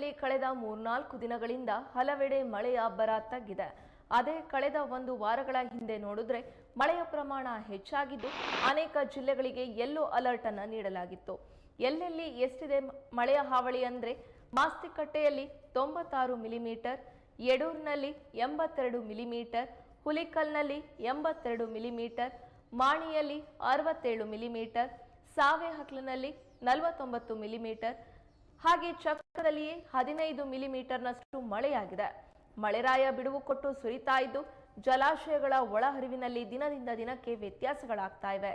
ಮಲೆನಾಡಿನಲ್ಲಿ ಕಳೆದ ಮೂರ್ನಾಲ್ಕು ದಿನಗಳಿಂದ ಹಲವೆಡೆ ಮಳೆಯ ಅಬ್ಬರ ತಗ್ಗಿದೆ. ಅದೇ ಕಳೆದ ಒಂದು ವಾರಗಳ ಹಿಂದೆ ನೋಡಿದ್ರೆ ಮಳೆಯ ಪ್ರಮಾಣ ಹೆಚ್ಚಾಗಿದ್ದು ಅನೇಕ ಜಿಲ್ಲೆಗಳಿಗೆ ಯೆಲ್ಲೋ ಅಲರ್ಟ್ ಅನ್ನು ನೀಡಲಾಗಿತ್ತು. ಎಲ್ಲೆಲ್ಲಿ ಎಷ್ಟಿದೆ ಮಳೆಯ ಹಾವಳಿ ಅಂದ್ರೆ ಮಾಸ್ತಿಕಟ್ಟೆಯಲ್ಲಿ ತೊಂಬತ್ತಾರು ಮಿಲಿಮೀಟರ್, ಯಡೂರಿನಲ್ಲಿ ಎಂಬತ್ತೆರಡು ಮಿಲಿಮೀಟರ್, ಹುಲಿಕಲ್ನಲ್ಲಿ ಎಂಬತ್ತೆರಡು ಮಿಲಿಮೀಟರ್, ಮಾಣಿಯಲ್ಲಿ ಅರವತ್ತೇಳು ಮಿಲಿಮೀಟರ್ ಸಾವೆಹಕ್ಲಿನಲ್ಲಿ ನಲವತ್ತೊಂಬತ್ತು ಮಿಲಿಮೀಟರ್ ಹಾಗೆ ಚಕ್ರದಲ್ಲಿ ಹದಿನೈದು ಮಿಲಿಮೀಟರ್ನಷ್ಟು ಮಳೆಯಾಗಿದೆ. ಮಳೆರಾಯ ಬಿಡುವು ಕೊಟ್ಟು ಸುರಿತಾ ಇದ್ದು, ಜಲಾಶಯಗಳ ಒಳಹರಿವಿನಲ್ಲಿ ದಿನದಿಂದ ದಿನಕ್ಕೆ ವ್ಯತ್ಯಾಸಗಳಾಗ್ತಾ ಇವೆ.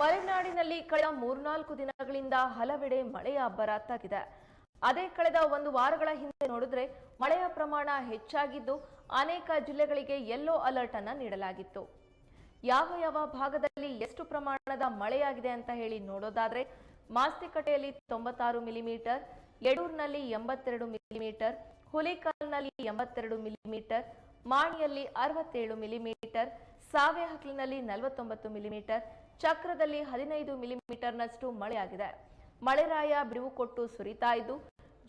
ಮಲೆನಾಡಿನಲ್ಲಿ ಕಳೆದ ಮೂರ್ನಾಲ್ಕು ದಿನಗಳಿಂದ ಹಲವೆಡೆ ಮಳೆಯ ಅಬ್ಬರ ತಾಗಿದೆ ಅದೇ ಕಳೆದ ಒಂದು ವಾರಗಳ ಹಿಂದೆ ನೋಡಿದ್ರೆ ಮಳೆಯ ಪ್ರಮಾಣ ಹೆಚ್ಚಾಗಿದ್ದು ಅನೇಕ ಜಿಲ್ಲೆಗಳಿಗೆ ಯೆಲ್ಲೋ ಅಲರ್ಟ್ ಅನ್ನ ನೀಡಲಾಗಿತ್ತು. ಯಾವ ಯಾವ ಭಾಗದಲ್ಲಿ ಎಷ್ಟು ಪ್ರಮಾಣದ ಮಳೆಯಾಗಿದೆ ಅಂತ ಹೇಳಿ ನೋಡೋದಾದ್ರೆ ಮಾಸ್ತಿಕಟೆಯಲ್ಲಿ ತೊಂಬತ್ತಾರು ಮಿಲಿಮೀಟರ್ ಯಡೂರ್ನಲ್ಲಿ ಎಂಬತ್ತೆರಡು ಮಿಲಿಮೀಟರ್ ಹುಲಿಕಲ್ನಲ್ಲಿ ಎಂಬತ್ತೆರಡು ಮಿಲಿಮೀಟರ್ ಮಾಣಿಯಲ್ಲಿ ಅರವತ್ತೇಳು ಮಿಲಿಮೀಟರ್ ಸಾವೆಹಕ್ಲಿನಲ್ಲಿ ನಲವತ್ತೊಂಬತ್ತು ಮಿಲಿಮೀಟರ್ ಚಕ್ರದಲ್ಲಿ ಹದಿನೈದು ಮಿಲಿಮೀಟರ್ನಷ್ಟು ಮಳೆಯಾಗಿದೆ. ಮಳೆರಾಯ ಬಿರುವು ಕೊಟ್ಟು ಸುರಿತಾ ಇದ್ದು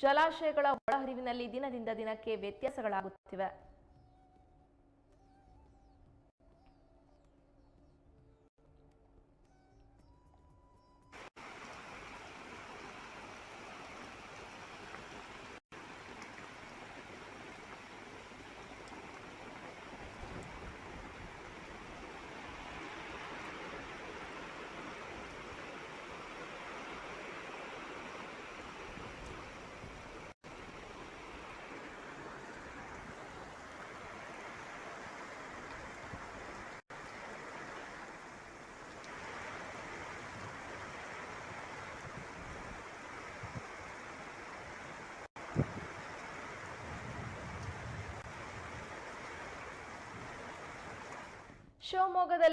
ಜಲಾಶಯಗಳ ಒಳಹರಿವಿನಲ್ಲಿ ದಿನದಿಂದ ದಿನಕ್ಕೆ ವ್ಯತ್ಯಾಸಗಳಾಗುತ್ತಿವೆ. ಶಿವಮೊಗ್ಗದಲ್ಲಿ